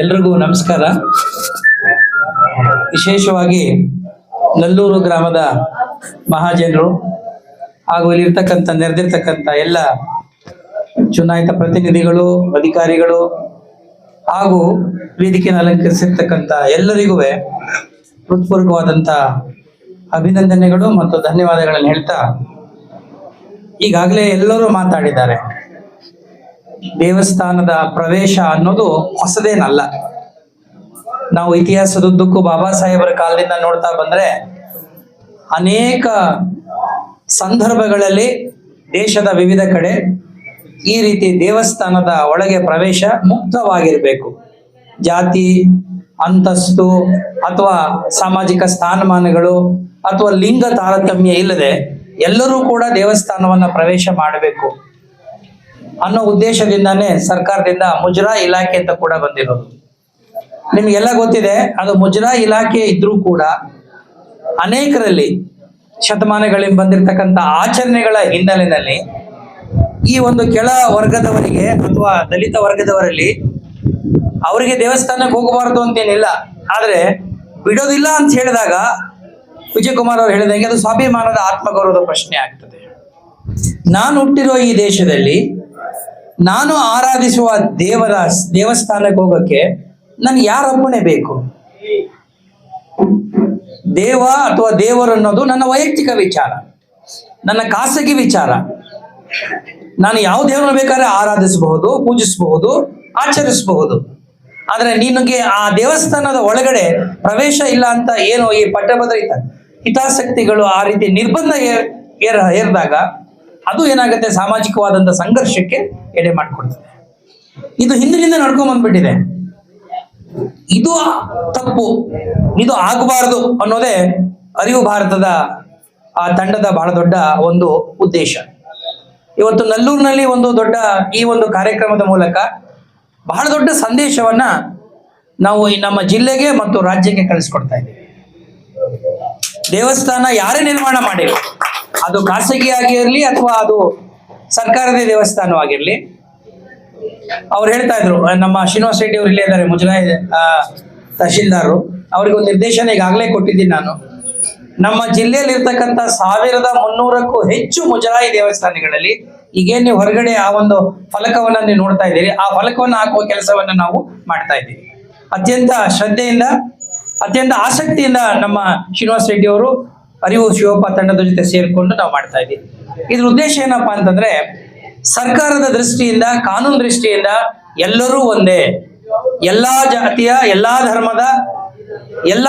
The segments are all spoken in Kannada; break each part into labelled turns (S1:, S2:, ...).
S1: ಎಲ್ರಿಗೂ ನಮಸ್ಕಾರ. ವಿಶೇಷವಾಗಿ ನಲ್ಲೂರು ಗ್ರಾಮದ ಮಹಾಜನರು ಹಾಗೂ ಇಲ್ಲಿರ್ತಕ್ಕಂಥ, ನೆರೆದಿರ್ತಕ್ಕಂಥ ಎಲ್ಲ ಚುನಾಯಿತ ಪ್ರತಿನಿಧಿಗಳು, ಅಧಿಕಾರಿಗಳು ಹಾಗೂ ವೇದಿಕೆಯನ್ನು ಅಲಂಕರಿಸಿರ್ತಕ್ಕಂಥ ಎಲ್ಲರಿಗೂ ಹೃತ್ಪೂರ್ವಕವಾದಂಥ ಅಭಿನಂದನೆಗಳು ಮತ್ತು ಧನ್ಯವಾದಗಳನ್ನು ಹೇಳ್ತಾ ಈಗಾಗಲೇ ಎಲ್ಲರೂ ಮಾತಾಡಿದ್ದಾರೆ. ದೇವಸ್ಥಾನದ ಪ್ರವೇಶ ಅನ್ನೋದು ಹೊಸದೇನಲ್ಲ. ನಾವು ಇತಿಹಾಸದುದ್ದಕ್ಕೂ ಬಾಬಾ ಸಾಹೇಬರ ಕಾಲದಿಂದ ನೋಡ್ತಾ ಬಂದ್ರೆ ಅನೇಕ ಸಂದರ್ಭಗಳಲ್ಲಿ ದೇಶದ ವಿವಿಧ ಕಡೆ ಈ ರೀತಿ ದೇವಸ್ಥಾನದ ಒಳಗೆ ಪ್ರವೇಶ ಮುಕ್ತವಾಗಿರಬೇಕು. ಜಾತಿ, ಅಂತಸ್ತು ಅಥವಾ ಸಾಮಾಜಿಕ ಸ್ಥಾನಮಾನಗಳು ಅಥವಾ ಲಿಂಗ ತಾರತಮ್ಯ ಇಲ್ಲದೆ ಎಲ್ಲರೂ ಕೂಡ ದೇವಸ್ಥಾನವನ್ನ ಪ್ರವೇಶ ಮಾಡಬೇಕು. ಅನ್ನೋ ಉದ್ದೇಶದಿಂದಾನೇ ಸರ್ಕಾರದಿಂದ ಮುಜರಾ ಇಲಾಖೆ ಅಂತ ಕೂಡ ಬಂದಿರೋದು. ನಿಮಗೆಲ್ಲ ಗೊತ್ತಿದೆ, ಅದು ಮುಜರಾ ಇಲಾಖೆ ಇದ್ರೂ ಕೂಡ ಅನೇಕರಲ್ಲಿ ಶತಮಾನಗಳಿಂದ ಬಂದಿರತಕ್ಕಂಥ ಆಚರಣೆಗಳ ಹಿನ್ನೆಲೆಯಲ್ಲಿ ಈ ಒಂದು ಕೆಳ ವರ್ಗದವರಿಗೆ ಅಥವಾ ದಲಿತ ವರ್ಗದವರಲ್ಲಿ ಅವರಿಗೆ ದೇವಸ್ಥಾನಕ್ಕೆ ಹೋಗಬಾರದು ಅಂತೇನಿಲ್ಲ. ಆದರೆ ಬಿಡೋದಿಲ್ಲ ಅಂತ ಹೇಳಿದಾಗ ವಿಜಯಕುಮಾರ್ ಅವರು ಹೇಳಿದಂಗೆ ಅದು ಸ್ವಾಭಿಮಾನದ ಆತ್ಮಗೌರವದ ಪ್ರಶ್ನೆ ಆಗ್ತದೆ. ನಾನು ಹುಟ್ಟಿರೋ ಈ ದೇಶದಲ್ಲಿ ನಾನು ಆರಾಧಿಸುವ ದೇವರ ದೇವಸ್ಥಾನಕ್ಕೆ ಹೋಗಕ್ಕೆ ನನ್ಗೆ ಯಾರ ಅಪ್ಪಣೆ ಬೇಕು? ದೇವ ಅಥವಾ ದೇವರು ಅನ್ನೋದು ನನ್ನ ವೈಯಕ್ತಿಕ ವಿಚಾರ, ನನ್ನ ಖಾಸಗಿ ವಿಚಾರ. ನಾನು ಯಾವ ದೇವರನ್ನು ಬೇಕಾದ್ರೆ ಆರಾಧಿಸಬಹುದು, ಪೂಜಿಸಬಹುದು, ಆಚರಿಸಬಹುದು. ಆದ್ರೆ ನಿನಗೆ ಆ ದೇವಸ್ಥಾನದ ಒಳಗಡೆ ಪ್ರವೇಶ ಇಲ್ಲ ಅಂತ ಏನು ಈ ಪಟ್ಟಭದ್ರ ಹಿತ ಹಿತಾಸಕ್ತಿಗಳು ಆ ರೀತಿ ನಿರ್ಬಂಧ ಏರ್ ಏರ್ದಾಗ ಅದು ಏನಾಗುತ್ತೆ? ಸಾಮಾಜಿಕವಾದಂತ ಸಂಘರ್ಷಕ್ಕೆ ಎಡೆ ಮಾಡಿಕೊಡ್ತದೆ. ಇದು ಹಿಂದಿನಿಂದ ನಡ್ಕೊಂಡ್ ಬಂದ್ಬಿಟ್ಟಿದೆ. ಇದು ತಪ್ಪು. ಇದು ಆಗಬಾರದು ಅನ್ನೋದೇ ಅರಿವು ಭಾರತದ, ಆ ತಂಡದ ಬಹಳ ದೊಡ್ಡ ಒಂದು ಉದ್ದೇಶ. ಇವತ್ತು ನಲ್ಲೂರಿನಲ್ಲಿ ಒಂದು ದೊಡ್ಡ ಈ ಒಂದು ಕಾರ್ಯಕ್ರಮದ ಮೂಲಕ ಬಹಳ ದೊಡ್ಡ ಸಂದೇಶವನ್ನ ನಾವು ನಮ್ಮ ಜಿಲ್ಲೆಗೆ ಮತ್ತು ರಾಜ್ಯಕ್ಕೆ ಕಳಿಸ್ಕೊಡ್ತಾ ಇದ್ದೀವಿ. ದೇವಸ್ಥಾನ ಯಾರೇ ನಿರ್ಮಾಣ ಮಾಡಿರೋ ಅದು ಖಾಸಗಿ ಆಗಿರಲಿ ಅಥವಾ ಅದು ಸರ್ಕಾರದ ದೇವಸ್ಥಾನವಾಗಿರ್ಲಿ. ಅವ್ರು ಹೇಳ್ತಾ ಇದ್ರು, ನಮ್ಮ ಶ್ರೀನಿವಾಸ ರೆಡ್ಡಿ ಅವರು ಇಲ್ಲೇ ಇದ್ದಾರೆ, ಮುಜರಾಯಿ ತಹಶೀಲ್ದಾರರು. ಅವ್ರಿಗೆ ಒಂದು ನಿರ್ದೇಶನ ಈಗಾಗಲೇ ಕೊಟ್ಟಿದ್ದೀನಿ ನಾನು. ನಮ್ಮ ಜಿಲ್ಲೆಯಲ್ಲಿ ಇರ್ತಕ್ಕಂಥ ಸಾವಿರದ ಮುನ್ನೂರಕ್ಕೂ ಹೆಚ್ಚು ಮುಜರಾಯಿ ದೇವಸ್ಥಾನಗಳಲ್ಲಿ ಈಗೇನ್ ನೀವು ಹೊರಗಡೆ ಆ ಒಂದು ಫಲಕವನ್ನ ನೀವು ನೋಡ್ತಾ ಇದ್ದೀರಿ, ಆ ಫಲಕವನ್ನು ಹಾಕುವ ಕೆಲಸವನ್ನ ನಾವು ಮಾಡ್ತಾ ಇದ್ದೀವಿ. ಅತ್ಯಂತ ಶ್ರದ್ಧೆಯಿಂದ, ಅತ್ಯಂತ ಆಸಕ್ತಿಯಿಂದ ನಮ್ಮ ಶ್ರೀನಿವಾಸ ರೆಡ್ಡಿ ಅವರು ಅರಿವು ಶಿವಪ್ಪ ತಂಡದ ಜೊತೆ ಸೇರಿಕೊಂಡು ನಾವು ಮಾಡ್ತಾ ಇದ್ದೀವಿ ಇದ್ರ ಉದ್ದೇಶ ಏನಪ್ಪಾ ಅಂತಂದ್ರೆ ಸರ್ಕಾರದ ದೃಷ್ಟಿಯಿಂದ, ಕಾನೂನು ದೃಷ್ಟಿಯಿಂದ ಎಲ್ಲರೂ ಒಂದೇ. ಎಲ್ಲಾ ಜಾತಿಯ, ಎಲ್ಲಾ ಧರ್ಮದ, ಎಲ್ಲ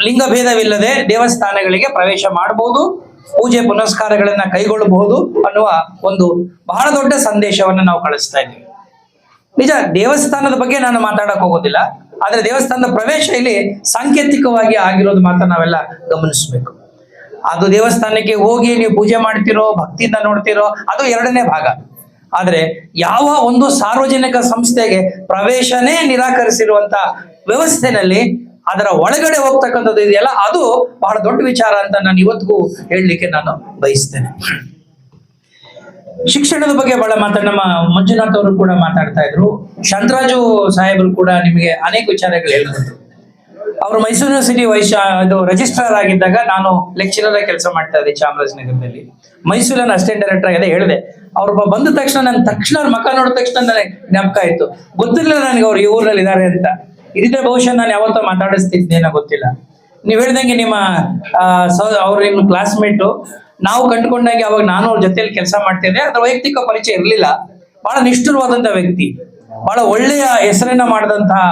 S1: ಲಿಂಗ ಭೇದವಿಲ್ಲದೆ ದೇವಸ್ಥಾನಗಳಿಗೆ ಪ್ರವೇಶ ಮಾಡಬಹುದು ಪೂಜೆ ಪುನಸ್ಕಾರಗಳನ್ನ ಕೈಗೊಳ್ಳಬಹುದು ಅನ್ನುವ ಒಂದು ಬಹಳ ದೊಡ್ಡ ಸಂದೇಶವನ್ನು ನಾವು ಕಳಿಸ್ತಾ ಇದ್ದೀವಿ ನಿಜ, ದೇವಸ್ಥಾನದ ಬಗ್ಗೆ ನಾನು ಮಾತಾಡಕ್ ಹೋಗೋದಿಲ್ಲ, ಆದ್ರೆ ದೇವಸ್ಥಾನದ ಪ್ರವೇಶ ಇಲ್ಲಿ ಸಾಂಕೇತಿಕವಾಗಿ ಆಗಿರೋದು ಮಾತ್ರ ನಾವೆಲ್ಲ ಗಮನಿಸಬೇಕು. ಅದು ದೇವಸ್ಥಾನಕ್ಕೆ ಹೋಗಿ ನೀವು ಪೂಜೆ ಮಾಡ್ತಿರೋ, ಭಕ್ತಿಯಿಂದ ನೋಡ್ತಿರೋ, ಅದು ಎರಡನೇ ಭಾಗ. ಆದ್ರೆ ಯಾವ ಒಂದು ಸಾರ್ವಜನಿಕ ಸಂಸ್ಥೆಗೆ ಪ್ರವೇಶನೇ ನಿರಾಕರಿಸಿರುವಂತ ವ್ಯವಸ್ಥೆನಲ್ಲಿ ಅದರ ಒಳಗಡೆ ಹೋಗ್ತಕ್ಕಂಥದ್ದು ಇದೆಯಲ್ಲ, ಅದು ಬಹಳ ದೊಡ್ಡ ವಿಚಾರ ಅಂತ ನಾನು ಇವತ್ತಿಗೂ ಹೇಳಲಿಕ್ಕೆ ನಾನು ಬಯಸ್ತೇನೆ. ಶಿಕ್ಷಣದ ಬಗ್ಗೆ ಬಹಳ ಮಾತಾಡ ನಮ್ಮ ಮಂಜುನಾಥ್ ಅವರು ಕೂಡ ಮಾತಾಡ್ತಾ ಇದ್ರು. ಶಾಂತರಾಜು ಸಾಹೇಬರು ಕೂಡ ನಿಮಗೆ ಅನೇಕ ವಿಚಾರಗಳು ಹೇಳಿದ್ರು ಅವರು ಮೈಸೂರು ಯೂನಿವರ್ಸಿಟಿ ವೈಶ, ಇದು ರಿಜಿಸ್ಟ್ರಾರ್ ಆಗಿದ್ದಾಗ ನಾನು ಲೆಕ್ಚರರ್ ಆಗಿ ಕೆಲಸ ಮಾಡ್ತಾ ಇದ್ದೆ ಚಾಮರಾಜನಗರದಲ್ಲಿ. ಮೈಸೂರಿನ ಅಸಿಸ್ಟೆಂಟ್ ಡೈರೆಕ್ಟರ್ ಆಗಿದೆ ಹೇಳಿದೆ. ಅವ್ರು ಬಂದ ತಕ್ಷಣ ನನ್ನ ತಕ್ಷಣ ಅವ್ರ ಮಕ ನೋಡಿದ ತಕ್ಷಣ ನನಗೆ ಜ್ಞಾಪಕ ಆಯ್ತು. ಗೊತ್ತಿರಲಿಲ್ಲ ನನಗೆ ಅವ್ರು ಈ ಊರಲ್ಲಿ ಇದ್ದಾರೆ ಅಂತ. ಇದ್ರೆ ಬಹುಶಃ ನಾನು ಯಾವತ್ತೋ ಮಾತಾಡಿಸ್ತಿದ್ದೇನೋ ಗೊತ್ತಿಲ್ಲ. ನೀವು ಹೇಳ್ದಂಗೆ ನಿಮ್ಮ ಅವ್ರ ನಿಮ್ಮ ಕ್ಲಾಸ್ಮೇಟು ನಾವು ಕಂಡುಕೊಂಡಂಗೆ ಅವಾಗ ನಾನು ಅವ್ರ ಜೊತೆಯಲ್ಲಿ ಕೆಲಸ ಮಾಡ್ತಿದ್ದೆ ಅದ್ರ ವೈಯಕ್ತಿಕ ಪರಿಚಯ ಇರಲಿಲ್ಲ. ಬಹಳ ನಿಷ್ಠುರವಾದಂತ ವ್ಯಕ್ತಿ. ಬಹಳ ಒಳ್ಳೆಯ ಹೆಸರನ್ನ ಮಾಡಿದಂತಹ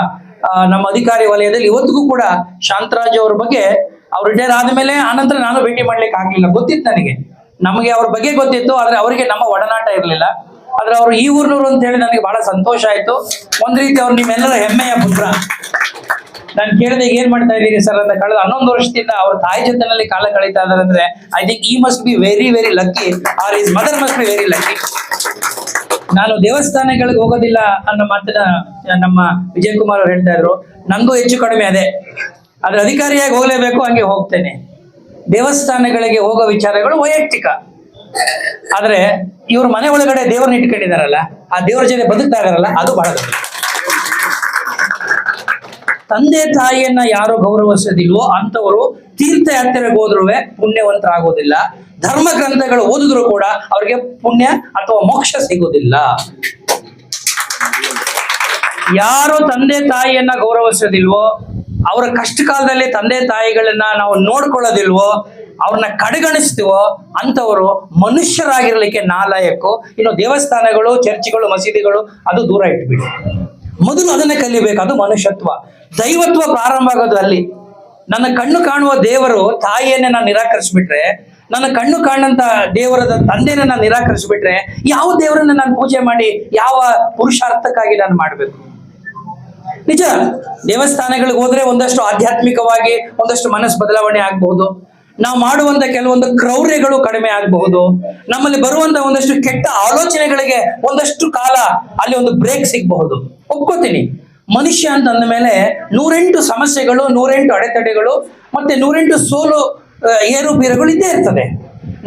S1: ನಮ್ಮ ಅಧಿಕಾರಿ ವಲಯದಲ್ಲಿ ಇವತ್ತಿಗೂ ಕೂಡ ಶಾಂತರಾಜ್ ಅವ್ರ ಬಗ್ಗೆ ಅವ್ರು ರಿಟೈರ್ ಆದ್ಮೇಲೆ ಆನಂತರ ನಾನು ಭೇಟಿ ಮಾಡ್ಲಿಕ್ಕೆ ಆಗ್ಲಿಲ್ಲ. ಗೊತ್ತಿತ್ತು ನನಗೆ. ನಮಗೆ ಅವ್ರ ಬಗ್ಗೆ ಗೊತ್ತಿತ್ತು, ಆದ್ರೆ ಅವರಿಗೆ ನಮ್ಮ ಒಡನಾಟ ಇರಲಿಲ್ಲ. ಆದ್ರೆ ಅವರು ಈ ಊರ್ನವ್ರು ಅಂತ ಹೇಳಿ ನನಗೆ ಬಹಳ ಸಂತೋಷ ಆಯ್ತು. ಒಂದ್ ರೀತಿ ಅವ್ರು ನಿಮ್ಮೆಲ್ಲರ ಹೆಮ್ಮೆಯ ಪುತ್ರ. ನಾನು ಕೇಳಿದೆ, ಏನ್ ಮಾಡ್ತಾ ಇದ್ದೀರಿ ಸರ್? ಅಂತ ಕಳೆದ, ಹನ್ನೊಂದು ವರ್ಷದಿಂದ ಅವ್ರ ತಾಯಿ ಜೊತೆನಲ್ಲಿ ಕಾಲ ಕಳೀತಾ ಇದ್ದಾರೆ. ಅಂದ್ರೆ I think he must be very very lucky or his mother must be very lucky ನಾನು ದೇವಸ್ಥಾನಗಳಿಗೆ ಹೋಗೋದಿಲ್ಲ ಅನ್ನೋ ಮಾತನ್ನ ನಮ್ಮ ವಿಜಯ್ ಕುಮಾರ್ ಅವ್ರು ಹೇಳ್ತಾ ಇದ್ರು. ನಂಗೂ ಹೆಚ್ಚು ಕಡಿಮೆ ಅದೇ. ಆದ್ರೆ ಅಧಿಕಾರಿಯಾಗಿ ಹೋಗ್ಲೇಬೇಕು, ಹಂಗೆ ಹೋಗ್ತೇನೆ. ದೇವಸ್ಥಾನಗಳಿಗೆ ಹೋಗೋ ವಿಚಾರಗಳು ವೈಯಕ್ತಿಕ. ಆದ್ರೆ ಇವ್ರ ಮನೆ ಒಳಗಡೆ ದೇವರನ್ನ ಇಟ್ಕೊಂಡಿದಾರಲ್ಲ, ಆ ದೇವರ ಜೊತೆ ಬದುಕ್ತಾ ಇದಾರಲ್ಲ ಅದು ಬಹಳ ತಂದೆ ತಾಯಿಯನ್ನ ಯಾರು ಗೌರವಿಸೋದಿಲ್ವೋ ಅಂತವರು ತೀರ್ಥಯಾತ್ರೆಗೆ ಹೋದ್ರೂ ಪುಣ್ಯವಂತರಾಗೋದಿಲ್ಲ. ಧರ್ಮ ಗ್ರಂಥಗಳು ಓದಿದ್ರು ಕೂಡ ಅವ್ರಿಗೆ ಪುಣ್ಯ ಅಥವಾ ಮೋಕ್ಷ ಸಿಗೋದಿಲ್ಲ ಯಾರು ತಂದೆ ತಾಯಿಯನ್ನ ಗೌರವಿಸೋದಿಲ್ವೋ, ಅವರ ಕಷ್ಟ ಕಾಲದಲ್ಲಿ ತಂದೆ ತಾಯಿಗಳನ್ನ ನಾವು ನೋಡ್ಕೊಳ್ಳೋದಿಲ್ವೋ, ಅವ್ರನ್ನ ಕಡೆಗಣಿಸ್ತೀವೋ ಅಂತವರು ಮನುಷ್ಯರಾಗಿರ್ಲಿಕ್ಕೆ ನಾಲಾಯಕ್ಕು ಇನ್ನು ದೇವಸ್ಥಾನಗಳು, ಚರ್ಚ್ಗಳು, ಮಸೀದಿಗಳು, ಅದು ದೂರ ಇಟ್ಬಿಡಿ. ಮೊದಲು ಅದನ್ನ ಕಲಿಬೇಕು, ಅದು ಮನುಷ್ಯತ್ವ. ದೈವತ್ವ ಪ್ರಾರಂಭ ಆಗೋದು ಅಲ್ಲಿ ನನ್ನ ಕಣ್ಣು ಕಾಣುವ ದೇವರು ತಾಯಿಯನ್ನೇ ನಾನು ನಿರಾಕರಿಸ್ಬಿಟ್ರೆ ನನ್ನ ಕಣ್ಣು ಕಾಣಂತ ದೇವರ ತಂದೆನ ನಾನು ನಿರಾಕರಿಸ್ಬಿಟ್ರೆ ಯಾವ ದೇವರನ್ನ ನಾನು ಪೂಜೆ ಮಾಡಿ ಯಾವ ಪುರುಷಾರ್ಥಕ್ಕಾಗಿ ನಾನು ಮಾಡಬೇಕು? ನಿಜ, ದೇವಸ್ಥಾನಗಳಿಗೆ ಹೋದ್ರೆ ಒಂದಷ್ಟು ಆಧ್ಯಾತ್ಮಿಕವಾಗಿ ಒಂದಷ್ಟು ಮನಸ್ಸು ಬದಲಾವಣೆ ಆಗಬಹುದು. ನಾವು ಮಾಡುವಂತ ಕೆಲವೊಂದು ಕ್ರೌರ್ಯಗಳು ಕಡಿಮೆ ಆಗಬಹುದು. ನಮ್ಮಲ್ಲಿ ಬರುವಂತ ಒಂದಷ್ಟು ಕೆಟ್ಟ ಆಲೋಚನೆಗಳಿಗೆ ಒಂದಷ್ಟು ಕಾಲ ಅಲ್ಲಿ ಒಂದು ಬ್ರೇಕ್ ಸಿಗಬಹುದು. ಒಪ್ಕೋತೀನಿ. ಮನುಷ್ಯ ಅಂತ ಅಂದ ಮೇಲೆ ನೂರೆಂಟು ಸಮಸ್ಯೆಗಳು, ನೂರೆಂಟು ಅಡೆತಡೆಗಳು, ಮತ್ತೆ ನೂರೆಂಟು ಸೋಲು ಏರುಪೇರುಗಳು ಇದ್ದೇ ಇರ್ತದೆ.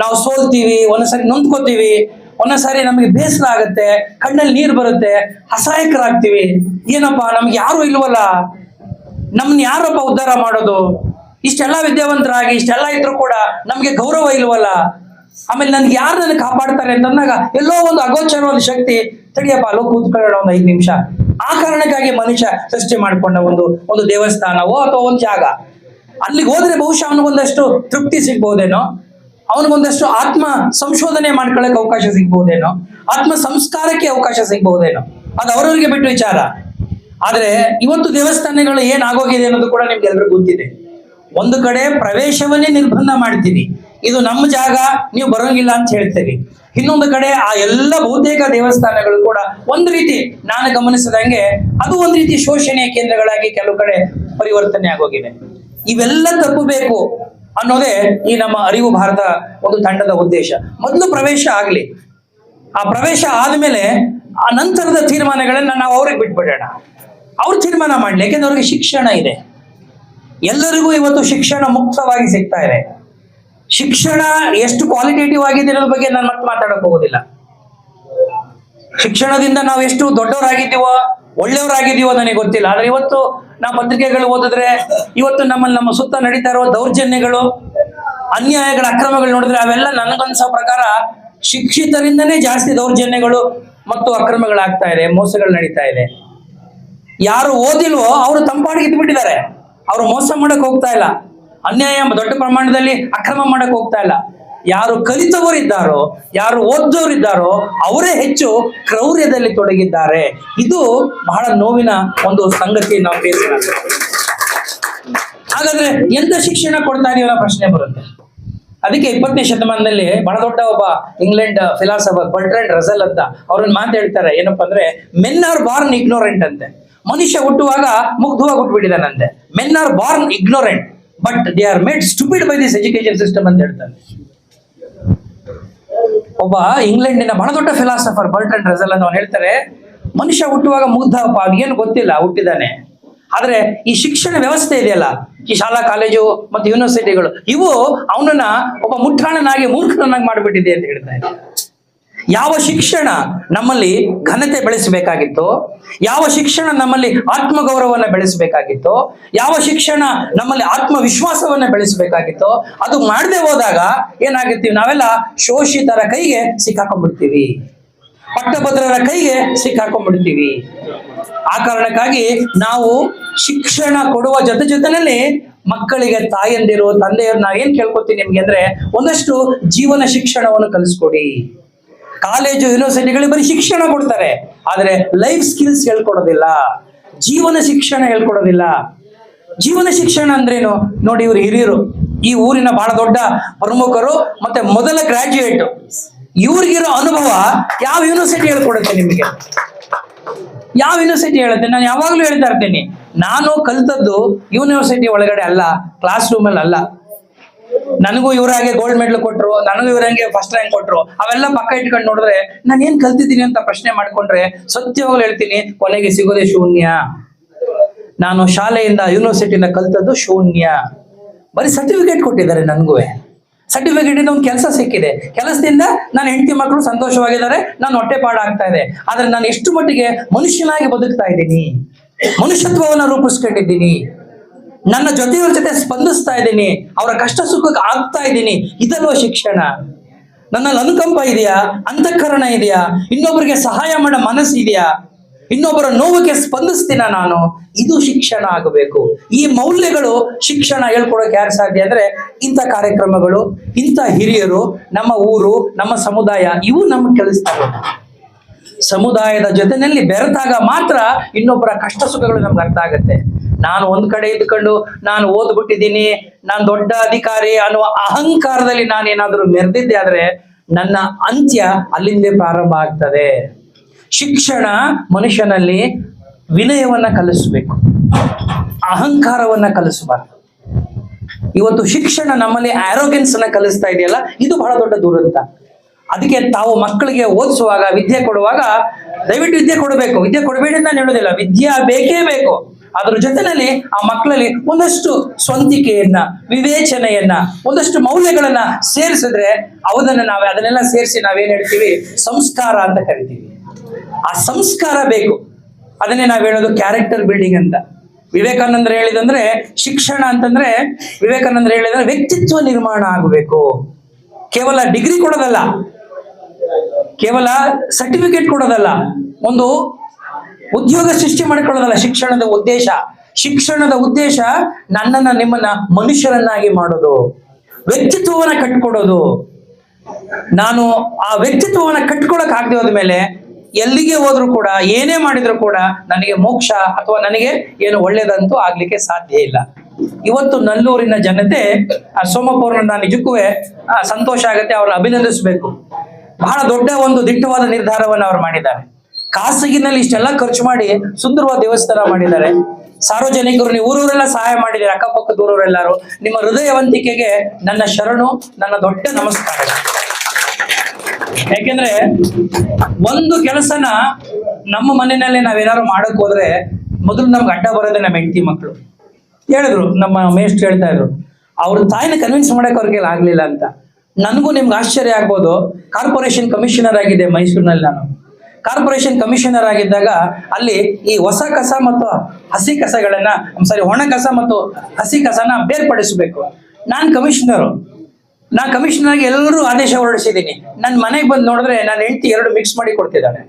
S1: ನಾವು ಸೋಲ್ತೀವಿ ಒಂದೊಂದ್ಸರಿ ನೊಂದ್ಕೋತೀವಿ ಒಂದೊಂದ್ಸಾರಿ ನಮಗೆ ಬೇಸರ ಆಗುತ್ತೆ, ಕಣ್ಣಲ್ಲಿ ನೀರು ಬರುತ್ತೆ, ಅಸಹಾಯಕರಾಗ್ತೀವಿ. ಏನಪ್ಪಾ, ನಮ್ಗೆ ಯಾರು ಇಲ್ವಲ್ಲ? ನಮ್ನ ಯಾರಪ್ಪ ಉದ್ಧಾರ ಮಾಡೋದು? ಇಷ್ಟೆಲ್ಲ ವಿದ್ಯಾವಂತರಾಗಿ, ಇಷ್ಟೆಲ್ಲ ಇದ್ರು ಕೂಡ ನಮ್ಗೆ ಗೌರವ ಇಲ್ವಲ್ಲ? ಆಮೇಲೆ ನನ್ಗೆ ಯಾರು ನನಗೆ ಕಾಪಾಡ್ತಾರೆ ಅಂತಂದಾಗ ಎಲ್ಲೋ ಒಂದು ಅಗೋಚರವಾದ ಶಕ್ತಿ, ತಡಿಯಪ್ಪ, ಅಲ್ಲೋ ಕೂತ್ಕೊಳ್ಳೋಣ ಒಂದು ಐದು ನಿಮಿಷ. ಆ ಕಾರಣಕ್ಕಾಗಿ ಮನುಷ್ಯ ಸೃಷ್ಟಿ ಮಾಡ್ಕೊಂಡ ಒಂದು ಒಂದು ದೇವಸ್ಥಾನವೋ ಅಥವಾ ಒಂದು ಜಾಗ. ಅಲ್ಲಿಗೆ ಹೋದ್ರೆ ಬಹುಶಃ ಅವನಿಗೊಂದಷ್ಟು ತೃಪ್ತಿ ಸಿಗ್ಬಹುದೇನೋ? ಅವನಿಗೊಂದಷ್ಟು ಆತ್ಮ ಸಂಶೋಧನೆ ಮಾಡ್ಕೊಳ್ಳಕ್ಕೆ ಅವಕಾಶ ಸಿಗ್ಬಹುದೇನೋ? ಆತ್ಮ ಸಂಸ್ಕಾರಕ್ಕೆ ಅವಕಾಶ ಸಿಗ್ಬಹುದೇನೋ? ಅದು ಅವರವರಿಗೆ ಬಿಟ್ಟು ವಿಚಾರ. ಆದ್ರೆ ಇವತ್ತು ದೇವಸ್ಥಾನಗಳು ಏನಾಗೋಗಿದೆ ಅನ್ನೋದು ಕೂಡ ನಿಮ್ಗೆ ಎಲ್ರಿಗೂ ಗೊತ್ತಿದೆ. ಒಂದು ಕಡೆ ಪ್ರವೇಶವನ್ನೇ ನಿರ್ಬಂಧ ಮಾಡ್ತೀವಿ ಇದು ನಮ್ಮ ಜಾಗ, ನೀವು ಬರೋಂಗಿಲ್ಲ ಅಂತ ಹೇಳ್ತೀರಿ. ಇನ್ನೊಂದು ಕಡೆ ಆ ಎಲ್ಲ ಬಹುತೇಕ ದೇವಸ್ಥಾನಗಳು ಕೂಡ ಒಂದು ರೀತಿ ನಾನು ಗಮನಿಸಿದಂಗೆ ಅದು ಒಂದು ರೀತಿ ಶೋಷಣೆಯ ಕೇಂದ್ರಗಳಾಗಿ ಕೆಲವು ಕಡೆ ಪರಿವರ್ತನೆ ಆಗೋಗಿದೆ. ಇವೆಲ್ಲ ತಪ್ಪಬೇಕು ಅನ್ನೋದೇ ಈ ನಮ್ಮ ಅರಿವು ಭಾರತ ಒಂದು ತಂಡದ ಉದ್ದೇಶ. ಮೊದಲು ಪ್ರವೇಶ ಆಗಲಿ. ಆ ಪ್ರವೇಶ ಆದ್ಮೇಲೆ ಆ ನಂತರದ ತೀರ್ಮಾನಗಳನ್ನ ನಾವು ಅವ್ರಿಗೆ ಬಿಟ್ಬಿಡೋಣ. ಅವ್ರು ತೀರ್ಮಾನ ಮಾಡ್ಲಿ, ಯಾಕೆಂದ್ರೆ ಅವ್ರಿಗೆ ಶಿಕ್ಷಣ ಇದೆ. ಎಲ್ಲರಿಗೂ ಇವತ್ತು ಶಿಕ್ಷಣ ಮುಕ್ತವಾಗಿ ಸಿಗ್ತಾ ಇದೆ. ಶಿಕ್ಷಣ ಎಷ್ಟು ಕ್ವಾಲಿಟೇಟಿವ್ ಆಗಿದೆ ಅನ್ನೋದ್ರ ಬಗ್ಗೆ ನಾನು ಮತ್ತೆ ಮಾತಾಡಕ್ ಹೋಗೋದಿಲ್ಲ. ಶಿಕ್ಷಣದಿಂದ ನಾವು ಎಷ್ಟು ದೊಡ್ಡವರಾಗಿದ್ದೀವೋ ಒಳ್ಳೆಯವರಾಗಿದ್ದೀವೋ ನನಗೆ ಗೊತ್ತಿಲ್ಲ. ಆದ್ರೆ ಇವತ್ತು ನಾವು ಪತ್ರಿಕೆಗಳು ಓದಿದ್ರೆ, ಇವತ್ತು ನಮ್ಮಲ್ಲಿ ನಮ್ಮ ಸುತ್ತ ನಡೀತಾ ಇರೋ ದೌರ್ಜನ್ಯಗಳು, ಅನ್ಯಾಯಗಳ ಅಕ್ರಮಗಳು ನೋಡಿದ್ರೆ ಅವೆಲ್ಲ ನನಗನ್ಸೋ ಪ್ರಕಾರ ಶಿಕ್ಷಿತರಿಂದನೇ ಜಾಸ್ತಿ ದೌರ್ಜನ್ಯಗಳು ಮತ್ತು ಅಕ್ರಮಗಳಾಗ್ತಾ ಇದೆ, ಮೋಸಗಳು ನಡೀತಾ ಇದೆ. ಯಾರು ಓದಿಲ್ವೋ ಅವರು ತಂಪಾಡಿಗೆ ಇದ್ಬಿಟ್ಟಿದ್ದಾರೆ ಅವರು ಮೋಸ ಮಾಡಕ್ ಹೋಗ್ತಾ ಇಲ್ಲ. ಅನ್ಯಾಯ ದೊಡ್ಡ ಪ್ರಮಾಣದಲ್ಲಿ ಅಕ್ರಮ ಮಾಡಕ್ ಹೋಗ್ತಾ ಇಲ್ಲ. ಯಾರು ಕಲಿತವರಿದ್ದಾರೋ, ಯಾರು ಓದ್ದವರಿದ್ದಾರೋ, ಅವರೇ ಹೆಚ್ಚು ಕ್ರೌರ್ಯದಲ್ಲಿ ತೊಡಗಿದ್ದಾರೆ. ಇದು ಬಹಳ ನೋವಿನ ಒಂದು ಸಂಗತಿ ನಾವು ಫೇಸ್ ಹಾಗಾದ್ರೆ ಎಂತ ಶಿಕ್ಷಣ ಕೊಡ್ತಾ ಇದೀವಿ ಪ್ರಶ್ನೆ ಬರುತ್ತೆ. ಅದಕ್ಕೆ ಇಪ್ಪತ್ತನೇ ಶತಮಾನದಲ್ಲಿ ಬಹಳ ದೊಡ್ಡ ಒಬ್ಬ ಇಂಗ್ಲೆಂಡ್ ಫಿಲಾಸಫರ್ ಬರ್ಟ್ರೆಂಡ್ ರಸಲ್ ಅಂತ ಅವ್ರನ್ನ ಮಾತು ಹೇಳ್ತಾರೆ. ಏನಪ್ಪಾ ಅಂದ್ರೆ ಮೆನ್ ಆರ್ ಬಾರ್ನ್ ಇಗ್ನೋರೆಂಟ್ ಅಂತೆ. ಮನುಷ್ಯ ಹುಟ್ಟುವಾಗ ಮುಗ್ಧವಾಗಿ ಹುಟ್ಟುಬಿಟ್ಟಿದ್ದಾನಂತೆ men are born ignorant but they are made stupid by this education system ಅಂತ ಹೇಳ್ತಾನೆ ಒಬ್ಬ ಇಂಗ್ಲೆಂಡಿನ ಬಹಳ ದೊಡ್ಡ ಫಿಲಾಸಫರ್ ಬರ್ಟ್ರೆಂಡ್ ರೆಸಲ್ ಅಂತ ಹೇಳ್ತಾರೆ, ಮನುಷ್ಯ ಹುಟ್ಟುವಾಗ ಮುಗ್ಧಪ್ಪ ಅವ್ನಿಗೇನು ಗೊತ್ತಿಲ್ಲ, ಹುಟ್ಟಿದಾನೆ. ಆದ್ರೆ ಈ ಶಿಕ್ಷಣ ವ್ಯವಸ್ಥೆ ಇದೆಯಲ್ಲ, ಈ ಶಾಲಾ, ಕಾಲೇಜು ಮತ್ತು ಯೂನಿವರ್ಸಿಟಿಗಳು ಇವು ಅವನನ್ನ ಒಬ್ಬ ಮುಠಾಣನಾಗಿ ಮೂರ್ಖನನ್ನಾಗಿ ಮಾಡಿಬಿಟ್ಟಿದೆ ಅಂತ ಹೇಳ್ತಾ ಇದ್ದಾರೆ. ಯಾವ ಶಿಕ್ಷಣ ನಮ್ಮಲ್ಲಿ ಘನತೆ ಬೆಳೆಸಬೇಕಾಗಿತ್ತು, ಯಾವ ಶಿಕ್ಷಣ ನಮ್ಮಲ್ಲಿ ಆತ್ಮಗೌರವವನ್ನು ಬೆಳೆಸಬೇಕಾಗಿತ್ತು, ಯಾವ ಶಿಕ್ಷಣ ನಮ್ಮಲ್ಲಿ ಆತ್ಮವಿಶ್ವಾಸವನ್ನ ಬೆಳೆಸಬೇಕಾಗಿತ್ತು, ಅದು ಮಾಡದೆ ಹೋದಾಗ ಏನಾಗಿರ್ತೀವಿ? ನಾವೆಲ್ಲ ಶೋಷಿತರ ಕೈಗೆ ಸಿಕ್ಕಾಕೊಂಡ್ಬಿಡ್ತೀವಿ. ಪಟ್ಟಭದ್ರರ ಕೈಗೆ ಸಿಕ್ಕಾಕೊಂಡ್ಬಿಡ್ತೀವಿ. ಆ ಕಾರಣಕ್ಕಾಗಿ ನಾವು ಶಿಕ್ಷಣ ಕೊಡುವ ಜೊತೆ ಜೊತೆನಲ್ಲಿ ಮಕ್ಕಳಿಗೆ ತಾಯಂದಿರು ತಂದೆಯರು ನಾ ಏನ್ ಕೇಳ್ಕೊತೀನಿ ನಿಮ್ಗೆ ಅಂದ್ರೆ ಒಂದಷ್ಟು ಜೀವನ ಶಿಕ್ಷಣವನ್ನು ಕಲಿಸ್ಕೊಡಿ. ಕಾಲೇಜು ಯೂನಿವರ್ಸಿಟಿಗಳಿಗೆ ಬರೀ ಶಿಕ್ಷಣ ಕೊಡ್ತಾರೆ. ಆದ್ರೆ ಲೈಫ್ ಸ್ಕಿಲ್ಸ್ ಹೇಳ್ಕೊಡೋದಿಲ್ಲ. ಜೀವನ ಶಿಕ್ಷಣ ಹೇಳ್ಕೊಡೋದಿಲ್ಲ. ಜೀವನ ಶಿಕ್ಷಣ ಅಂದ್ರೇನು? ನೋಡಿ ಇವರು ಹಿರಿಯರು. ಈ ಊರಿನ ಬಹಳ ದೊಡ್ಡ ಪ್ರಮುಖರು ಮತ್ತೆ ಮೊದಲ ಗ್ರಾಜ್ಯುಯೇಟ್ ಇವ್ರಿಗಿರೋ ಅನುಭವ ಯಾವ ಯೂನಿವರ್ಸಿಟಿ ಹೇಳ್ಕೊಡುತ್ತೆ ನಿಮಗೆ? ಯಾವ ಯೂನಿವರ್ಸಿಟಿ ಹೇಳುತ್ತೆ? ನಾನು ಯಾವಾಗಲೂ ಹೇಳ್ತಾ ಇರ್ತೀನಿ. ನಾನು ಕಲ್ತದ್ದು ಯೂನಿವರ್ಸಿಟಿ ಒಳಗಡೆ ಅಲ್ಲ ಕ್ಲಾಸ್ ರೂಮಲ್ಲಿ ಅಲ್ಲ ನನಗೂ ಇವ್ರಾಗೆ ಗೋಲ್ಡ್ ಮೆಡಲ್ ಕೊಟ್ರು, ನನಗೂ ಇವ್ರಂಗೆ ಫಸ್ಟ್ ರ್ಯಾಂಕ್ ಕೊಟ್ರು, ಅವೆಲ್ಲ ಪಕ್ಕ ಇಟ್ಕೊಂಡು ನೋಡಿದ್ರೆ ನಾನು ಏನ್ ಕಲ್ತಿದ್ದೀನಿ ಅಂತ ಪ್ರಶ್ನೆ ಮಾಡ್ಕೊಂಡ್ರೆ ಸತ್ಯವಾಗ್ಲೂ ಹೇಳ್ತೀನಿ, ಕೊನೆಗೆ ಸಿಗೋದೇ ಶೂನ್ಯ. ನಾನು ಶಾಲೆಯಿಂದ ಯೂನಿವರ್ಸಿಟಿಯಿಂದ ಕಲ್ತದ್ದು ಶೂನ್ಯ. ಬರೀ ಸರ್ಟಿಫಿಕೇಟ್ ಕೊಟ್ಟಿದ್ದಾರೆ ನನಗೂ ಸರ್ಟಿಫಿಕೇಟ್ ಇಂದ ಒಂದು ಕೆಲಸ ಸಿಕ್ಕಿದೆ. ಕೆಲಸದಿಂದ ನನ್ನ ಹೆಂಡತಿ ಮಕ್ಕಳು ಸಂತೋಷವಾಗಿದ್ದಾರೆ, ನಾನು ಹೊಟ್ಟೆ ಪಾಡಾಗ್ತಾ ಇದೆ. ಆದ್ರೆ ನಾನು ಎಷ್ಟು ಮಟ್ಟಿಗೆ ಮನುಷ್ಯನಾಗಿ ಬದುಕ್ತಾ ಇದ್ದೀನಿ? ಮನುಷ್ಯತ್ವವನ್ನು ರೂಪಿಸ್ಕೊಂಡಿದ್ದೀನಿ. ನನ್ನ ಜೊತೆಯವ್ರ ಜೊತೆ ಸ್ಪಂದಿಸ್ತಾ ಇದ್ದೀನಿ, ಅವರ ಕಷ್ಟ ಸುಖಕ್ಕೆ ಆಗ್ತಾ ಇದ್ದೀನಿ ಇದಲ್ವ ಶಿಕ್ಷಣ. ನನ್ನಲ್ಲಿ ಅನುಕಂಪ ಇದೆಯಾ? ಅಂತಃಕರಣ ಇದೆಯಾ? ಇನ್ನೊಬ್ಬರಿಗೆ ಸಹಾಯ ಮಾಡೋ ಮನಸ್ಸು ಇದೆಯಾ? ಇನ್ನೊಬ್ಬರ ನೋವಿಗೆ ಸ್ಪಂದಿಸ್ತೀನ ನಾನು? ಇದು ಶಿಕ್ಷಣ ಆಗಬೇಕು. ಈ ಮೌಲ್ಯಗಳು ಶಿಕ್ಷಣ ಹೇಳ್ಕೊಡೋಕೆ ಯಾರು ಸಾಧ್ಯ ಅಂದ್ರೆ ಇಂಥ ಕಾರ್ಯಕ್ರಮಗಳು, ಇಂಥ ಹಿರಿಯರು, ನಮ್ಮ ಊರು, ನಮ್ಮ ಸಮುದಾಯ, ಇವು ನಮ್ಗೆ ಕಲಿಸ್ತಾರೆ ಸಮುದಾಯದ ಜೊತೆನಲ್ಲಿ ಬೆರೆತಾಗ ಮಾತ್ರ ಇನ್ನೊಬ್ಬರ ಕಷ್ಟ ಸುಖಗಳು ನಮ್ಗೆ ಅರ್ಥ ಆಗುತ್ತೆ. ನಾನು ಒಂದ್ ಕಡೆ ಇದ್ಕೊಂಡು ನಾನು ಓದ್ಬಿಟ್ಟಿದ್ದೀನಿ, ನಾನು ದೊಡ್ಡ ಅಧಿಕಾರಿ ಅನ್ನುವ ಅಹಂಕಾರದಲ್ಲಿ ನಾನು ಏನಾದರೂ ಮೆರೆದಿದ್ದೆ ಆದ್ರೆ ನನ್ನ ಅಂತ್ಯ ಅಲ್ಲಿಂದೇ ಪ್ರಾರಂಭ ಆಗ್ತದೆ. ಶಿಕ್ಷಣ ಮನುಷ್ಯನಲ್ಲಿ ವಿನಯವನ್ನ ಕಲಿಸ್ಬೇಕು, ಅಹಂಕಾರವನ್ನ ಕಲಿಸಬಾರ್ದು. ಇವತ್ತು ಶಿಕ್ಷಣ ನಮ್ಮಲ್ಲಿ ಆರೋಗ್ಯನ್ಸ್ ಅನ್ನ ಕಲಿಸ್ತಾ ಇದೆಯಲ್ಲ, ಇದು ಬಹಳ ದೊಡ್ಡ ದುರಂತ. ಅದಕ್ಕೆ ತಾವು ಮಕ್ಕಳಿಗೆ ಓದಿಸುವಾಗ, ವಿದ್ಯೆ ಕೊಡುವಾಗ ದಯವಿಟ್ಟು ವಿದ್ಯೆ ಕೊಡಬೇಕು. ವಿದ್ಯೆ ಕೊಡಬೇಡಿ ಅಂತ ನಾನು ಹೇಳೋದಿಲ್ಲ. ವಿದ್ಯೆ ಬೇಕೇ ಬೇಕು. ಅದ್ರ ಜೊತೆಯಲ್ಲಿ ಆ ಮಕ್ಕಳಲ್ಲಿ ಒಂದಷ್ಟು ಸ್ವಂತಿಕೆಯನ್ನ, ವಿವೇಚನೆಯನ್ನ, ಒಂದಷ್ಟು ಮೌಲ್ಯಗಳನ್ನ ಸೇರಿಸಿದ್ರೆ ಅವದನ್ನ ನಾವೇ, ಅದನ್ನೆಲ್ಲ ಸೇರಿಸಿ ನಾವೇನ್ ಹೇಳ್ತೀವಿ? ಸಂಸ್ಕಾರ ಅಂತ ಕರಿತೀವಿ. ಆ ಸಂಸ್ಕಾರ ಬೇಕು. ಅದನ್ನೇ ನಾವ್ ಹೇಳೋದು ಕ್ಯಾರೆಕ್ಟರ್ ಬಿಲ್ಡಿಂಗ್ ಅಂತ. ವಿವೇಕಾನಂದ್ರ ಹೇಳಿದಂದ್ರೆ ಶಿಕ್ಷಣ ಅಂತಂದ್ರೆ ವಿವೇಕಾನಂದ್ರ ಹೇಳಿದ್ರೆ ವ್ಯಕ್ತಿತ್ವ ನಿರ್ಮಾಣ ಆಗಬೇಕು. ಕೇವಲ ಡಿಗ್ರಿ ಕೊಡೋದಲ್ಲ. ಕೇವಲ ಸರ್ಟಿಫಿಕೇಟ್ ಕೊಡೋದಲ್ಲ. ಒಂದು ಉದ್ಯೋಗ ಸೃಷ್ಟಿ ಮಾಡಿಕೊಳ್ಳೋದಲ್ಲ ಶಿಕ್ಷಣದ ಉದ್ದೇಶ. ಶಿಕ್ಷಣದ ಉದ್ದೇಶ ನನ್ನನ್ನ ನಿಮ್ಮನ್ನ ಮನುಷ್ಯರನ್ನಾಗಿ ಮಾಡೋದು. ವ್ಯಕ್ತಿತ್ವವನ್ನ ಕಟ್ಕೊಡೋದು. ನಾನು ಆ ವ್ಯಕ್ತಿತ್ವವನ್ನ ಕಟ್ಕೊಳಕ್ ಆಗದೆ ಹೋದ್ಮೇಲೆ ಎಲ್ಲಿಗೆ ಹೋದ್ರು ಕೂಡ ಏನೇ ಮಾಡಿದ್ರು ಕೂಡ ನನಗೆ ಮೋಕ್ಷ ಅಥವಾ ನನಗೆ ಏನು ಒಳ್ಳೇದಂತೂ ಆಗ್ಲಿಕ್ಕೆ ಸಾಧ್ಯ ಇಲ್ಲ. ಇವತ್ತು ನಲ್ಲೂರಿನ ಜನತೆ ಆ ಸೋಮಪುರನ ನಿಜಕ್ಕೂ ಆ, ಸಂತೋಷ ಆಗತ್ತೆ ಅವ್ರನ್ನ ಅಭಿನಂದಿಸಬೇಕು. ಬಹಳ ದೊಡ್ಡ ಒಂದು ದಿಟ್ಟವಾದ ನಿರ್ಧಾರವನ್ನು ಅವ್ರು ಮಾಡಿದ್ದಾರೆ. ಖಾಸಗಿನಲ್ಲಿ ಇಷ್ಟೆಲ್ಲ ಖರ್ಚು ಮಾಡಿ ಸುಂದರವಾದ ದೇವಸ್ಥಾನ ಮಾಡಿದ್ದಾರೆ. ಸಾರ್ವಜನಿಕರು, ನೀವು ಊರೂರೆಲ್ಲ ಸಹಾಯ ಮಾಡಿದ್ದೀರಿ, ಅಕ್ಕಪಕ್ಕದ ಊರವರೆಲ್ಲರೂ ನಿಮ್ಮ ಹೃದಯವಂತಿಕೆಗೆ ನನ್ನ ಶರಣು, ನನ್ನ ದೊಡ್ಡ ನಮಸ್ಕಾರ. ಯಾಕೆಂದ್ರೆ ಒಂದು ಕೆಲಸನ ನಮ್ಮ ಮನೆಯಲ್ಲಿ ನಾವೇನಾದ್ರು ಮಾಡಕ್ ಹೋದ್ರೆ ಮೊದಲು ನಮ್ಗೆ ಅಡ್ಡ ಬರೋದೆ ನಮ್ಮ ಹೆಂಡತಿ ಮಕ್ಕಳು ಹೇಳಿದ್ರು, ನಮ್ಮ ಮೇಸ್ಟ್ ಹೇಳ್ತಾ ಇದ್ರು, ಅವ್ರ ತಾಯಿನ ಕನ್ವಿನ್ಸ್ ಮಾಡಕ್ ಅವ್ರಿಗೆ ಆಗ್ಲಿಲ್ಲ ಅಂತ. ನನಗೂ ನಿಮ್ಗೆ ಆಶ್ಚರ್ಯ ಆಗ್ಬೋದು. ಕಾರ್ಪೊರೇಷನ್ ಕಮಿಷನರ್ ಆಗಿದೆ ಮೈಸೂರಿನಲ್ಲಿ ನಾನು. ಕಾರ್ಪೊರೇಷನ್ ಕಮಿಷನರ್ ಆಗಿದ್ದಾಗ ಅಲ್ಲಿ ಈ ಹೊಸ ಕಸ ಮತ್ತು ಹಸಿ ಕಸಗಳನ್ನ ಸಾರಿ ಒಣ ಕಸ ಮತ್ತು ಹಸಿ ಕಸನ ಬೇರ್ಪಡಿಸಬೇಕು. ನಾನು ಕಮಿಷನರು. ನಾ ಕಮಿಷನರ್ ಆಗಿ ಎಲ್ಲರೂ ಆದೇಶ ಹೊರಡಿಸಿದ್ದೀನಿ. ನನ್ನ ಮನೆಗೆ ಬಂದು ನೋಡಿದ್ರೆ ನನ್ನ ಹೆಂಡತಿ ಎರಡು ಮಿಕ್ಸ್ ಮಾಡಿ ಕೊಡ್ತಿದ್ದಾಳೆ.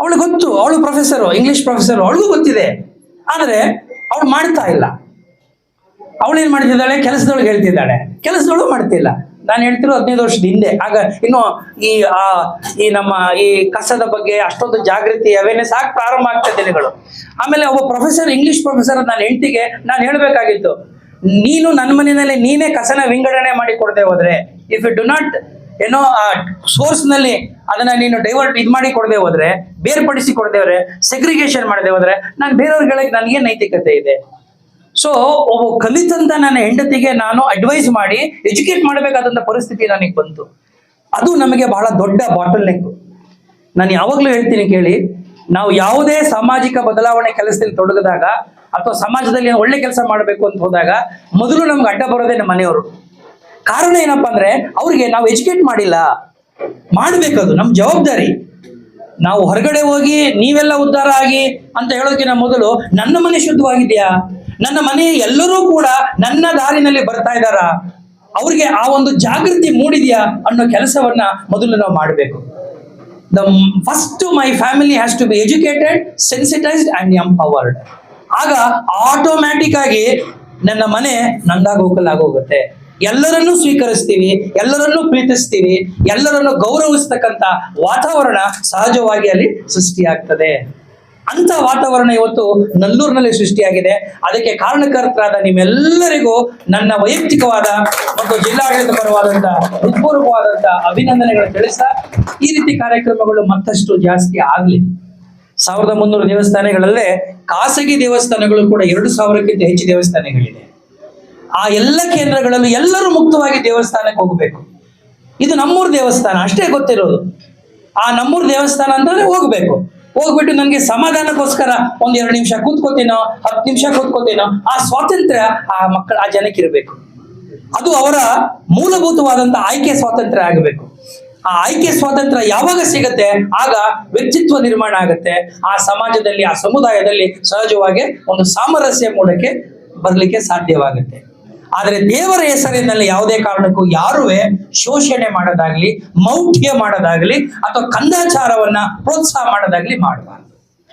S1: ಅವಳು ಗೊತ್ತು, ಅವಳು ಪ್ರೊಫೆಸರು ಇಂಗ್ಲಿಷ್ ಪ್ರೊಫೆಸರ್ ಅವಳಿಗೂ ಗೊತ್ತಿದೆ. ಆದರೆ ಅವಳು ಮಾಡ್ತಾ ಇಲ್ಲ. ಅವಳು ಏನ್ ಮಾಡ್ತಿದ್ದಾಳೆ? ಕೆಲಸದೊಳಗೆ ಹೇಳ್ತಿದ್ದಾಳೆ. ಕೆಲಸದೊಳಗೂ ಮಾಡ್ತಿಲ್ಲ. ನಾನು ಹೇಳ್ತಿರೋ ಹದಿನೈದು ವರ್ಷದ ಹಿಂದೆ. ಆಗ ಇನ್ನು ಈ, ಆ, ಈ ನಮ್ಮ ಈ ಕಸದ ಬಗ್ಗೆ ಅಷ್ಟೊಂದು ಜಾಗೃತಿ ಅವೇರ್ನೆಸ್ ಆಗಿ ಪ್ರಾರಂಭ ಆಗ್ತಾ ದಿನಗಳು. ಆಮೇಲೆ ಒಬ್ಬ ಪ್ರೊಫೆಸರ್ ಇಂಗ್ಲಿಷ್ ಪ್ರೊಫೆಸರ್ ನನ್ನ ಹೆಂಡತಿಗೆ ನಾನು ಹೇಳ್ಬೇಕಾಗಿತ್ತು, ನೀನು ನನ್ನ ಮನೆಯಲ್ಲಿ ನೀನೇ ಕಸನ ವಿಂಗಡಣೆ ಮಾಡಿ ಕೊಡದೆ ಹೋದ್ರೆ ಇಫ್ ಯು ಡು ನಾಟ್ ಏನೋ ಆ ಸೋರ್ಸ್ನಲ್ಲಿ ಅದನ್ನ ನೀನು ಡೈವರ್ಟ್ ಇದ್ ಮಾಡಿ ಕೊಡದೆ ಹೋದ್ರೆ, ಬೇರ್ಪಡಿಸಿ ಕೊಡದೆ ಹೋದ್ರೆ ಸೆಗ್ರಿಗೇಷನ್ ಮಾಡದೆ ಹೋದ್ರೆ, ನಾನು ಬೇರೆಯವ್ರಿಗೆ ಹೇಳಕ್ ನನಗೆ ನೈತಿಕತೆ ಇದೆ? ಸೊ ಒಬ್ಬ ಕಲಿತಂತ ನನ್ನ ಹೆಂಡತಿಗೆ ನಾನು ಅಡ್ವೈಸ್ ಮಾಡಿ ಎಜುಕೇಟ್ ಮಾಡಬೇಕಾದಂತ ಪರಿಸ್ಥಿತಿ ನನಗೆ ಬಂತು. ಅದು ನಮಗೆ ಬಹಳ ದೊಡ್ಡ ಬಾಟಲ್ ನೆಕ್ ನಾನು ಯಾವಾಗಲೂ ಹೇಳ್ತೀನಿ ಕೇಳಿ, ನಾವು ಯಾವುದೇ ಸಾಮಾಜಿಕ ಬದಲಾವಣೆ ಕೆಲಸದಲ್ಲಿ ತೊಡಗಿದಾಗ ಅಥವಾ ಸಮಾಜದಲ್ಲಿ ಒಳ್ಳೆ ಕೆಲಸ ಮಾಡಬೇಕು ಅಂತ ಹೋದಾಗ, ಮೊದಲು ನಮ್ಗೆ ಅಡ್ಡ ಬರೋದೇ ನಮ್ಮ ಮನೆಯವರು. ಕಾರಣ ಏನಪ್ಪಾ ಅಂದ್ರೆ, ಅವ್ರಿಗೆ ನಾವು ಎಜುಕೇಟ್ ಮಾಡಿಲ್ಲ. ಮಾಡ್ಬೇಕದು ನಮ್ಮ ಜವಾಬ್ದಾರಿ. ನಾವು ಹೊರಗಡೆ ಹೋಗಿ ನೀವೆಲ್ಲ ಉದ್ಧಾರ ಆಗಿ ಅಂತ ಹೇಳೋದಕ್ಕಿಂತ ಮೊದಲು, ನನ್ನ ಮನೆ ಶುದ್ಧವಾಗಿದೆಯಾ? ನನ್ನ ಮನೆ ಎಲ್ಲರೂ ಕೂಡ ನನ್ನ ದಾರಿನಲ್ಲಿ ಬರ್ತಾ ಇದ್ದಾರಾ? ಅವ್ರಿಗೆ ಆ ಒಂದು ಜಾಗೃತಿ ಮೂಡಿದೆಯಾ ಅನ್ನೋ ಕೆಲಸವನ್ನ ಮೊದಲು ನಾವು ಮಾಡಬೇಕು. The first my family has to be educated sensitised and empowered ಆಗ ಆಟೋಮ್ಯಾಟಿಕ್ ಆಗಿ ನನ್ನ ಮನೆ ನಂದಾಗೋಕಲಾಗೋಗುತ್ತೆ ಎಲ್ಲರನ್ನೂ ಸ್ವೀಕರಿಸ್ತೀವಿ, ಎಲ್ಲರನ್ನೂ ಪ್ರೀತಿಸ್ತೀವಿ, ಎಲ್ಲರನ್ನೂ ಗೌರವಿಸ್ತಕ್ಕಂಥ ವಾತಾವರಣ ಸಹಜವಾಗಿ ಅಲ್ಲಿ ಸೃಷ್ಟಿಯಾಗ್ತದೆ. ಅಂತ ವಾತಾವರಣ ಇವತ್ತು ನಲ್ಲೂರಿನಲ್ಲಿ ಸೃಷ್ಟಿಯಾಗಿದೆ. ಅದಕ್ಕೆ ಕಾರಣಕರ್ತರಾದ ನಿಮ್ಮೆಲ್ಲರಿಗೂ ನನ್ನ ವೈಯಕ್ತಿಕವಾದ ಮತ್ತು ಜಿಲ್ಲಾಡಳಿತ ಪರವಾದಂತ ಹೃತ್ಪೂರ್ವಕವಾದಂತ ಅಭಿನಂದನೆಗಳು ತಿಳಿಸ್ತಾ, ಈ ರೀತಿ ಕಾರ್ಯಕ್ರಮಗಳು ಮತ್ತಷ್ಟು ಜಾಸ್ತಿ ಆಗ್ಲಿ. ಸಾವಿರದ ಮುನ್ನೂರು ದೇವಸ್ಥಾನಗಳಲ್ಲೇ ಖಾಸಗಿ ದೇವಸ್ಥಾನಗಳು ಕೂಡ ಎರಡು ಸಾವಿರಕ್ಕಿಂತ ಹೆಚ್ಚು ದೇವಸ್ಥಾನಗಳಿದೆ. ಆ ಎಲ್ಲ ಕೇಂದ್ರಗಳಲ್ಲೂ ಎಲ್ಲರೂ ಮುಕ್ತವಾಗಿ ದೇವಸ್ಥಾನಕ್ಕೆ ಹೋಗಬೇಕು. ಇದು ನಮ್ಮೂರು ದೇವಸ್ಥಾನ, ಅಷ್ಟೇ ಗೊತ್ತಿರೋದು. ಆ ನಮ್ಮೂರು ದೇವಸ್ಥಾನ ಅಂತಂದ್ರೆ ಹೋಗ್ಬೇಕು. ಹೋಗ್ಬಿಟ್ಟು ನಮ್ಗೆ ಸಮಾಧಾನಕ್ಕೋಸ್ಕರ ಒಂದ್ ಎರಡು ನಿಮಿಷ ಕೂತ್ಕೋತೀನೋ, ಹತ್ತು ನಿಮಿಷ ಕೂತ್ಕೋತೀನೋ, ಆ ಸ್ವಾತಂತ್ರ್ಯ ಆ ಮಕ್ಕಳ, ಆ ಜನಕ್ಕೆ ಇರಬೇಕು ಅದು ಅವರ ಮೂಲಭೂತವಾದಂತ ಆಯ್ಕೆ ಸ್ವಾತಂತ್ರ್ಯ ಆಗಬೇಕು. ಆ ಆಯ್ಕೆ ಸ್ವಾತಂತ್ರ್ಯ ಯಾವಾಗ ಸಿಗತ್ತೆ? ಆಗ ವ್ಯಕ್ತಿತ್ವ ನಿರ್ಮಾಣ ಆಗುತ್ತೆ. ಆ ಸಮಾಜದಲ್ಲಿ, ಆ ಸಮುದಾಯದಲ್ಲಿ ಸಹಜವಾಗಿ ಒಂದು ಸಾಮರಸ್ಯ ಮೂಡಕ್ಕೆ ಬರಲಿಕ್ಕೆ ಸಾಧ್ಯವಾಗುತ್ತೆ. ಆದರೆ ದೇವರ ಹೆಸರಿನಲ್ಲಿ ಯಾವುದೇ ಕಾರಣಕ್ಕೂ ಯಾರುವೆ ಶೋಷಣೆ ಮಾಡೋದಾಗ್ಲಿ, ಮೌಢ್ಯ ಮಾಡೋದಾಗ್ಲಿ ಅಥವಾ ಕಂದಾಚಾರವನ್ನ ಪ್ರೋತ್ಸಾಹ ಮಾಡೋದಾಗ್ಲಿ ಮಾಡಬಾರ್ದು.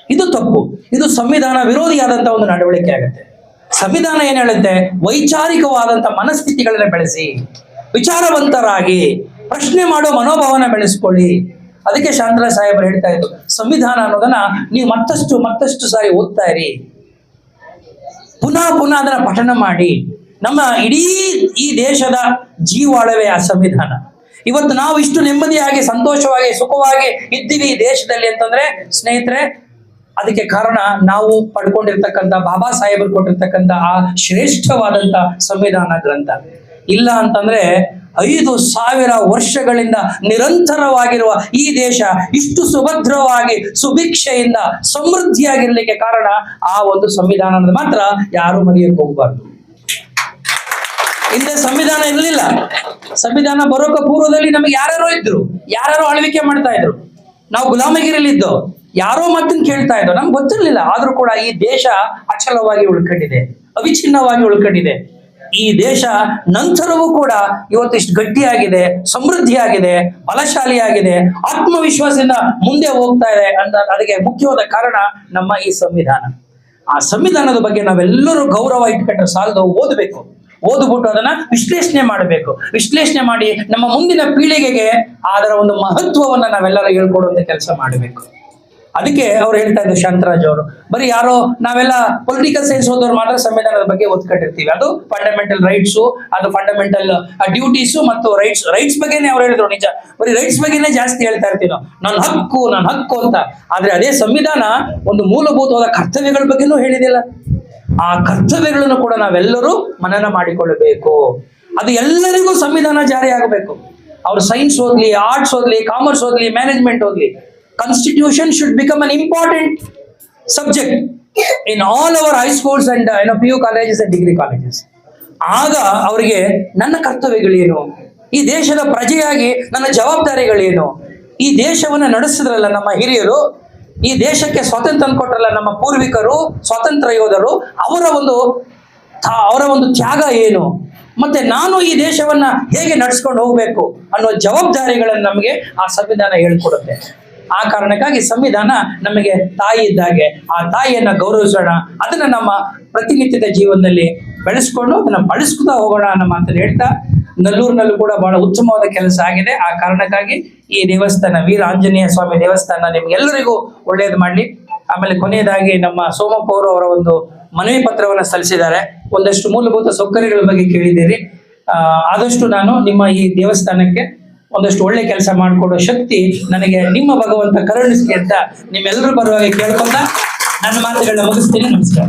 S1: ಇದು ತಪ್ಪು. ಇದು ಸಂವಿಧಾನ ವಿರೋಧಿಯಾದಂತ ಒಂದು ನಡವಳಿಕೆ ಆಗುತ್ತೆ. ಸಂವಿಧಾನ ಏನ್ ಹೇಳುತ್ತೆ? ವೈಚಾರಿಕವಾದಂತ ಮನಸ್ಥಿತಿಗಳನ್ನ ಬೆಳೆಸಿ, ವಿಚಾರವಂತರಾಗಿ, ಪ್ರಶ್ನೆ ಮಾಡೋ ಮನೋಭಾವನ ಬೆಳೆಸ್ಕೊಳ್ಳಿ. ಅದಕ್ಕೆ ಶಾಂತರ ಸಾಹೇಬರು ಹೇಳ್ತಾ ಇದ್ರು, ಸಂವಿಧಾನ ಅನ್ನೋದನ್ನ ನೀವು ಮತ್ತಷ್ಟು ಮತ್ತಷ್ಟು ಸಾರಿ ಓದ್ತಾ ಇರಿ. ಪುನಃ ಪುನಃ ಅದನ್ನ ಪಠನ ಮಾಡಿ. ನಮ್ಮ ಇಡೀ ಈ ದೇಶದ ಜೀವಾಳವೇ ಆ ಸಂವಿಧಾನ. ಇವತ್ತು ನಾವು ಇಷ್ಟು ನೆಮ್ಮದಿಯಾಗಿ, ಸಂತೋಷವಾಗಿ, ಸುಖವಾಗಿ ಇದ್ದೀವಿ ಈ ದೇಶದಲ್ಲಿ ಅಂತಂದ್ರೆ, ಸ್ನೇಹಿತರೆ, ಅದಕ್ಕೆ ಕಾರಣ ನಾವು ಪಡ್ಕೊಂಡಿರ್ತಕ್ಕಂಥ ಬಾಬಾ ಸಾಹೇಬರು ಕೊಟ್ಟಿರ್ತಕ್ಕಂಥ ಆ ಶ್ರೇಷ್ಠವಾದಂತ ಸಂವಿಧಾನ ಗ್ರಂಥ. ಇಲ್ಲ ಅಂತಂದ್ರೆ, ಐದು ಸಾವಿರ ವರ್ಷಗಳಿಂದ ನಿರಂತರವಾಗಿರುವ ಈ ದೇಶ ಇಷ್ಟು ಸುಭದ್ರವಾಗಿ, ಸುಭಿಕ್ಷೆಯಿಂದ ಸಮೃದ್ಧಿಯಾಗಿರ್ಲಿಕ್ಕೆ ಕಾರಣ ಆ ಒಂದು ಸಂವಿಧಾನ ಮಾತ್ರ ಯಾರು ಮರೆಯಕ್ಕೆ ಹೋಗ್ಬಾರ್ದು. ಹಿಂದೆ ಸಂವಿಧಾನ ಇರಲಿಲ್ಲ. ಸಂವಿಧಾನ ಬರೋಕ ಪೂರ್ವದಲ್ಲಿ ನಮಗೆ ಯಾರು ಇದ್ರು. ಯಾರು ಆಳ್ವಿಕೆ ಮಾಡ್ತಾ ಇದ್ರು. ನಾವು ಗುಲಾಮಗಿರಿಲಿದ್ದು, ಯಾರೋ ಮತ್ತನ್ನು ಕೇಳ್ತಾ ಇದ್ದೋ, ನಮ್ಗೆ ಗೊತ್ತಿರ್ಲಿಲ್ಲ. ಆದ್ರೂ ಕೂಡ ಈ ದೇಶ ಅಚಲವಾಗಿ ಉಳ್ಕೊಂಡಿದೆ. ಅವಿಚ್ಛಿನ್ನವಾಗಿ ಉಳ್ಕೊಂಡಿದೆ. ಈ ದೇಶ ನಂತರವೂ ಕೂಡ ಇವತ್ತು ಇಷ್ಟು ಗಟ್ಟಿಯಾಗಿದೆ, ಸಮೃದ್ಧಿಯಾಗಿದೆ, ಬಲಶಾಲಿಯಾಗಿದೆ, ಆತ್ಮವಿಶ್ವಾಸದಿಂದ ಮುಂದೆ ಹೋಗ್ತಾ ಇದೆ ಅಂತ ಅದಕ್ಕೆ ಮುಖ್ಯವಾದ ಕಾರಣ ನಮ್ಮ ಈ ಸಂವಿಧಾನ. ಆ ಸಂವಿಧಾನದ ಬಗ್ಗೆ ನಾವೆಲ್ಲರೂ ಗೌರವ ಇಟ್ಕೊಂಡ್ರೆ ಸಾಲದು, ಓದಬೇಕು. ಓದ್ಬಿಟ್ಟು ಅದನ್ನ ವಿಶ್ಲೇಷಣೆ ಮಾಡಬೇಕು. ವಿಶ್ಲೇಷಣೆ ಮಾಡಿ ನಮ್ಮ ಮುಂದಿನ ಪೀಳಿಗೆಗೆ ಅದರ ಒಂದು ಮಹತ್ವವನ್ನ ನಾವೆಲ್ಲರೂ ಹೇಳ್ಕೊಡುವಂತ ಕೆಲಸ ಮಾಡಬೇಕು. ಅದಕ್ಕೆ ಅವ್ರು ಹೇಳ್ತಾ ಇದ್ರು ಶಾಂತರಾಜ್ ಅವರು. ಬರೀ ಯಾರೋ ನಾವೆಲ್ಲ ಪೊಲಿಟಿಕಲ್ ಸೈನ್ಸ್ ಓದೋರು ಮಾತ್ರ ಸಂವಿಧಾನದ ಬಗ್ಗೆ ಒತ್ಕಟ್ಟಿರ್ತೀವಿ ಅದು ಫಂಡಮೆಂಟಲ್ ರೈಟ್ಸ್ ಅದು ಫಂಡಮೆಂಟಲ್ ಡ್ಯೂಟೀಸು ಮತ್ತು ರೈಟ್ಸ್ ರೈಟ್ಸ್ ಬಗ್ಗೆನೇ ಅವ್ರು ಹೇಳಿದ್ರು ನಿಜ. ಬರೀ ರೈಟ್ಸ್ ಬಗ್ಗೆನೇ ಜಾಸ್ತಿ ಹೇಳ್ತಾ ಇರ್ತೀವಿ ನಾವು ನನ್ನ ಹಕ್ಕು ನನ್ನ ಹಕ್ಕು ಅಂತ. ಆದ್ರೆ ಅದೇ ಸಂವಿಧಾನ ಒಂದು ಮೂಲಭೂತವಾದ ಕರ್ತವ್ಯಗಳ ಬಗ್ಗೆನೂ ಹೇಳಿದಿಲ್ಲ. ಆ ಕರ್ತವ್ಯಗಳನ್ನು ಕೂಡ ನಾವೆಲ್ಲರೂ ಮನನ ಮಾಡಿಕೊಳ್ಳಬೇಕು. ಅದು ಎಲ್ಲರಿಗೂ ಸಂವಿಧಾನ ಜಾರಿ ಆಗಬೇಕು. ಅವ್ರು ಸೈನ್ಸ್ ಓದ್ಲಿ ಆರ್ಟ್ಸ್ ಓದ್ಲಿ ಕಾಮರ್ಸ್ ಓದ್ಲಿ ಮ್ಯಾನೇಜ್ಮೆಂಟ್ ಓದ್ಲಿ constitution should become an important subject in all our high schools and ಏನೋ P U colleges and degree colleges ಆಗ ಅವರಿಗೆ ನನ್ನ ಕರ್ತವ್ಯಗಳೇನು? ಈ ದೇಶದ ಪ್ರಜೆಯಾಗಿ ನನ್ನ ಜವಾಬ್ದಾರಿಗಳೇನು? ಈ ದೇಶವನ್ನು ನಡೆಸಿದ್ರಲ್ಲ ನಮ್ಮ ಹಿರಿಯರು ಈ ದೇಶಕ್ಕೆ ಸ್ವಾತಂತ್ರ್ಯ ತಂದ್ಕೊಟ್ರಲ್ಲ ನಮ್ಮ ಪೂರ್ವಿಕರು, ಸ್ವಾತಂತ್ರ್ಯ ಯೋಧರು, ಅವರ ಒಂದು ಅವರ ಒಂದು ತ್ಯಾಗ ಏನು? ಮತ್ತೆ ನಾನು ಈ ದೇಶವನ್ನ ಹೇಗೆ ನಡ್ಸ್ಕೊಂಡು ಹೋಗ್ಬೇಕು ಅನ್ನೋ ಜವಾಬ್ದಾರಿಗಳನ್ನು ನಮಗೆ ಆ ಸಂವಿಧಾನ ಹೇಳ್ಕೊಡುತ್ತೆ. ಆ ಕಾರಣಕ್ಕಾಗಿ ಸಂವಿಧಾನ ನಮಗೆ ತಾಯಿ ಇದ್ದಾಗೆ. ಆ ತಾಯಿಯನ್ನ ಗೌರವಿಸೋಣ, ಅದನ್ನ ನಮ್ಮ ಪ್ರತಿನಿತ್ಯದ ಜೀವನದಲ್ಲಿ ಬೆಳೆಸ್ಕೊಂಡು ಅದನ್ನ ಬಳಸ್ಕೊತಾ ಹೋಗೋಣ ನಮ್ಮ ಅಂತ ಹೇಳ್ತಾ, ನಲ್ಲೂರಿನಲ್ಲೂ ಕೂಡ ಬಹಳ ಉತ್ತಮವಾದ ಕೆಲಸ ಆಗಿದೆ. ಆ ಕಾರಣಕ್ಕಾಗಿ ಈ ದೇವಸ್ಥಾನ ವೀರ ಆಂಜನೇಯ ಸ್ವಾಮಿ ದೇವಸ್ಥಾನ ನಿಮ್ಗೆಲ್ಲರಿಗೂ ಒಳ್ಳೇದು ಮಾಡಲಿ. ಆಮೇಲೆ ಕೊನೆಯದಾಗಿ ನಮ್ಮ ಸೋಮಪ್ಪ ಅವರು ಒಂದು ಮನವಿ ಪತ್ರವನ್ನು ಸಲ್ಲಿಸಿದ್ದಾರೆ. ಒಂದಷ್ಟು ಮೂಲಭೂತ ಸೌಕರ್ಯಗಳ ಬಗ್ಗೆ ಕೇಳಿದ್ದೀರಿ. ಆದಷ್ಟು ನಾನು ನಿಮ್ಮ ಈ ದೇವಸ್ಥಾನಕ್ಕೆ ಒಂದಷ್ಟು ಒಳ್ಳೆ ಕೆಲಸ ಮಾಡಿಕೊಡೋ ಶಕ್ತಿ ನನಗೆ ನಿಮ್ಮ ಭಗವಂತ ಕರುಣಿಸ್ಲಿ ಅಂತ ನಿಮ್ಮೆಲ್ಲರೂ ಪರವಾಗಿ ಕೇಳ್ಕೊಂಡ ನನ್ನ ಮಾತುಗಳನ್ನ ಮುಗಿಸ್ತೀನಿ. ನಮಸ್ಕಾರ.